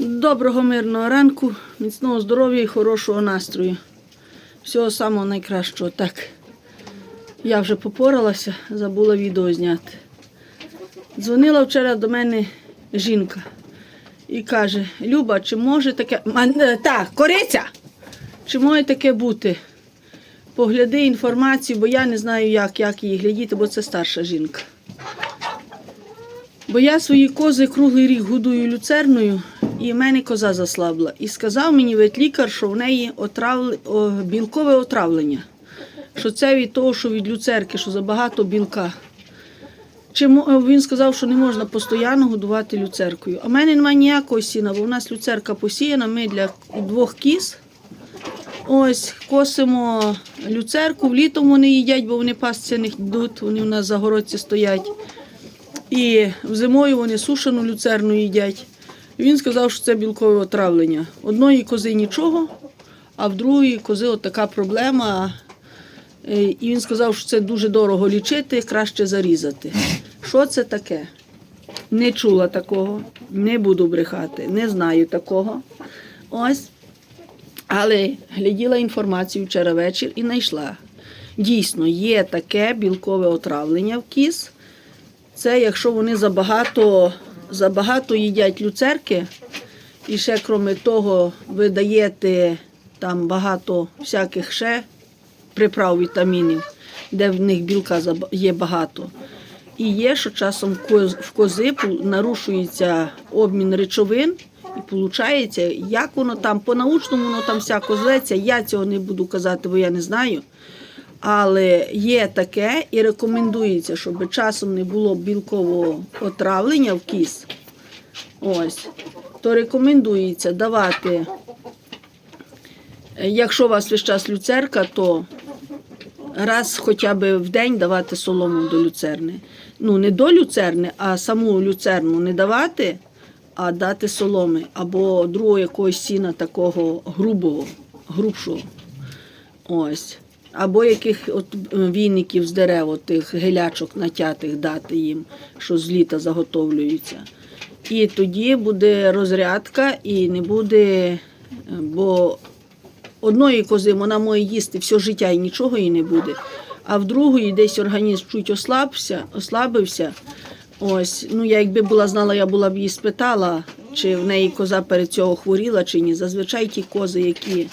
Доброго мирного ранку, міцного здоров'я і хорошого настрою. Всього самого найкращого. Так, я вже попоралася, забула відео зняти. Дзвонила вчора до мене жінка і каже: Люба, чи може таке. Е, кориця! Чи може таке бути? Погляди інформацію, бо я не знаю, як, як її глядіти, бо це старша жінка. Бо я свої кози круглий рік годую люцерною, і в мене коза заслабла. І сказав мені ветлікар, що в неї отравле, о, білкове отравлення. Що це від того, що від люцерки, що забагато білка. Чи мо- він сказав, що не можна постійно годувати люцеркою. А в мене немає ніякого сіна, бо в нас люцерка посіяна, ми для двох кіз. Ось косимо люцерку, влітом вони їдять, бо вони пасться не йдуть, вони в нас за городці стоять. І зимою вони сушену люцерну їдять. Він сказав, що це білкове отравлення. Одної кози нічого, а в другої кози от така проблема. Е, І він сказав, що це дуже дорого лічити, краще зарізати. Що це таке? Не чула такого, не буду брехати, не знаю такого. Ось. Але гляділа інформацію вчора вечір і знайшла. Дійсно, є таке білкове отравлення в кіз. Це якщо вони забагато, забагато їдять люцерки, і ще, крім того, ви даєте там багато всяких ще приправ вітамінів, де в них білка є багато. І є, що часом в кози нарушується обмін речовин, і виходить, як воно там, по-научному воно там всяко зветься, я цього не буду казати, бо я не знаю. Але є таке і рекомендується, щоб часом не було білкового отравлення в кіз. Ось. То рекомендується давати, е, якщо у вас весь час люцерка, то раз хоча б в день давати солому до люцерни. Ну, не до люцерни, а саму люцерну не давати, а дати соломи або другого якогось сіна такого грубого, грубшого. Ось. Або яких от е, віників з дерев, от тих гелячок натятих дати їм, що з літа заготовлюються. І тоді буде розрядка і не буде, е, бо одної кози вона може їсти все життя і нічого їй не буде. А в другої десь організм чуть ослабся, ослабився. Ось, ну я якби була знала, я була б її спитала, чи в неї коза перед цього хворіла чи ні. Зазвичай ті кози, які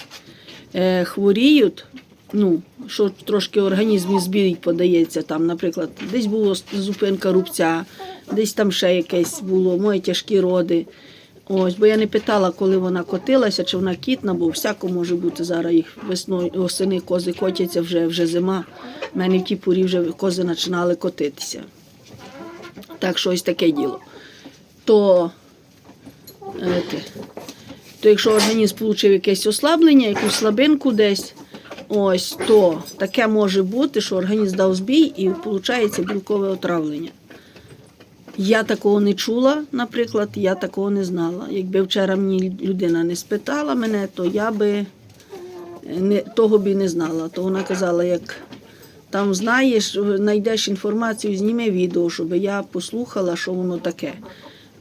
е, хворіють, ну, що трошки організмі збій подається, там, наприклад, десь була зупинка рубця, десь там ще якесь було, мої тяжкі роди. Ось, бо я не питала, коли вона котилася, чи вона кітна, бо всяко може бути зараз їх весною, осени кози котяться, вже, вже зима. У мене в тій порі вже кози починали котитися. Так що ось таке діло. То, то якщо організм отримав якесь ослаблення, якусь слабинку десь, ось, то таке може бути, що організм дав збій і виходить білкове отравлення. Я такого не чула, наприклад, я такого не знала. Якби вчора мені людина не спитала мене, то я би е, не, того б і не знала. То вона казала, як там знаєш, знайдеш інформацію, зніми відео, щоб я послухала, що воно таке.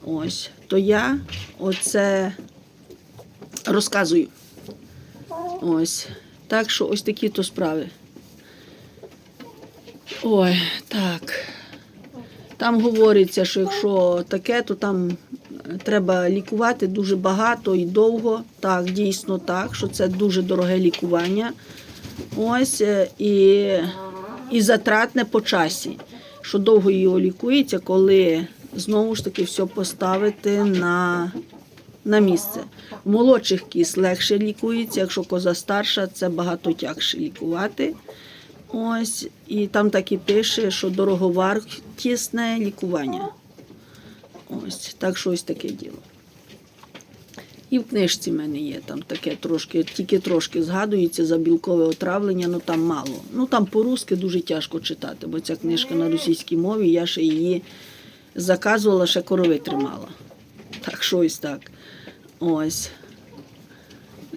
Ось. То я оце розказую. Ось. Так що ось такі то справи. Ой, так. Там говориться, що якщо таке, то там е, треба лікувати дуже багато і довго. Так, дійсно так, що це дуже дороге лікування. Ось е, і, і затратне по часі. Що довго його лікується, коли знову ж таки все поставити на, на місце. Молодших кіз легше лікується, якщо коза старша, це багато тягше лікувати. Ось, і там так і пише, що дороговартісне лікування. Ось, так що ось таке діло. І в книжці в мене є там таке трошки, тільки трошки згадується за білкове отравлення, ну там мало. Ну там по-русски дуже тяжко читати, бо ця книжка на російській мові, я ще її заказувала, ще корови тримала. Так що ось так. Ось.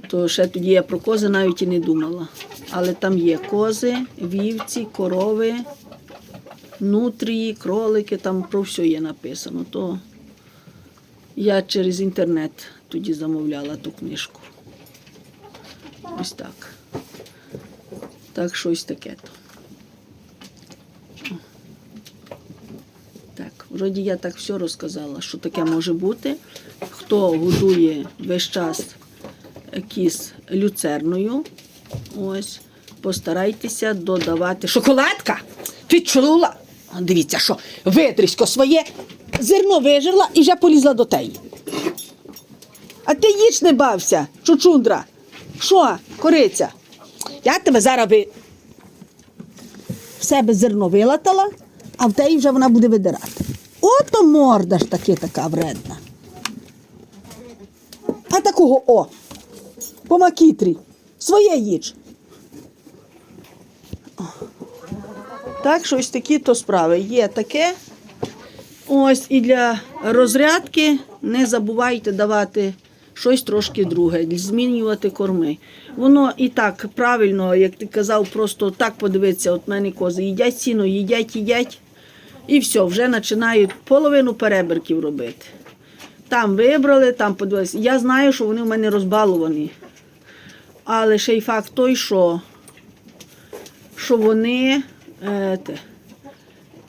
То ще тоді я про кози навіть і не думала. Але там є кози, вівці, корови, нутрії, кролики, там про все є написано. То Я через інтернет тоді замовляла ту книжку. Ось так. Так, щось таке то. Так, вроді я так все розказала, що таке може бути. Хто годує весь час кіс люцерною, ось, постарайтеся додавати. Шоколадка! Ти чула? Дивіться, що витрісько своє зерно вижерла і вже полізла до теї. А ти їж не бався, чучундра. Що, кориця? Я тебе зараз ви... в себе зерно вилатала, а в теї вже вона буде видирати. Ото морда ж таки така вредна. А такого о, по макітрі, своє їж. Так, що ось такі то справи. Є таке. Ось і для розрядки не забувайте давати щось трошки друге, змінювати корми. Воно і так правильно, як ти казав, просто так подивитися, от мене кози їдять сіно, їдять, їдять, і все, вже починають половину перебірків робити. Там вибрали, там подивилися. Я знаю, що вони в мене розбалувані. Але ще й факт той, що, що вони е, те,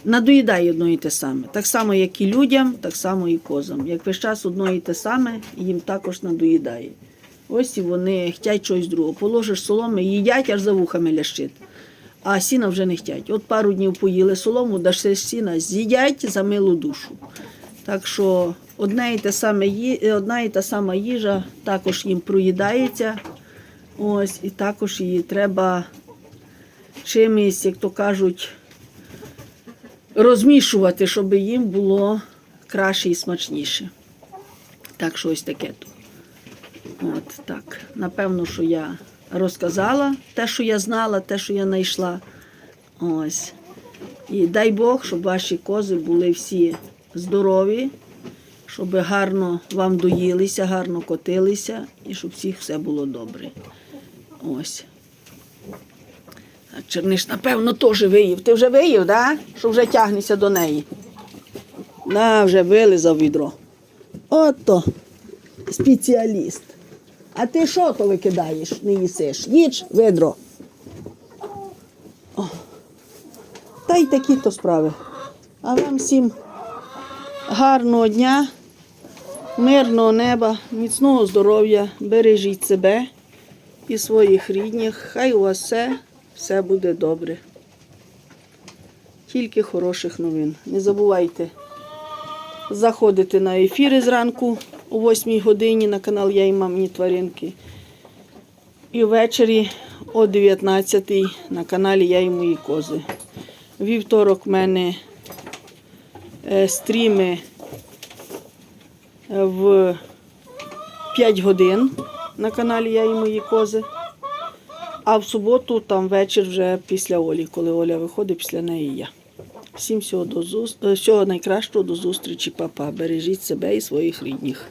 надоїдає одно і те саме. Так само, як і людям, так само і козам. Як весь час одно і те саме, їм також надоїдає. Ось і вони хочуть щось другого. Положиш соломи, їдять, аж за вухами лящить. А сіна вже не хочуть. От пару днів поїли солому, даш сіна, з'їдять за милу душу. Так що одне і те саме, ї- одна і та сама їжа також їм проїдається. Ось, і також її треба чимось, як то кажуть, розмішувати, щоб їм було краще і смачніше. Так що ось таке то. От так. Напевно, що я розказала те, що я знала, те, що я знайшла. Ось. І дай Бог, щоб ваші кози були всі здорові, щоб гарно вам доїлися, гарно котилися і щоб всіх все було добре. Ось. А Черниш, напевно, теж виїв. Ти вже виїв, да? що вже тягнешся до неї. Да, вже вилизав відро. Ото спеціаліст. А ти що то викидаєш, не їсиш? Їж ведро. О. Та й такі то справи. А вам всім гарного дня, мирного неба, міцного здоров'я, бережіть себе і своїх рідних. Хай у вас все, все буде добре. Тільки хороших новин. Не забувайте заходити на ефіри зранку о 8 годині на канал Я і мамні тваринки. І ввечері о 19 на каналі Я і мої кози. Вівторок в мене стріми в 5 годин на каналі Я і мої кози. А в суботу там вечір вже після Олі, коли Оля виходить, після неї я. Всім всього, до зус... е, всього найкращого до зустрічі, папа. Бережіть себе і своїх рідних.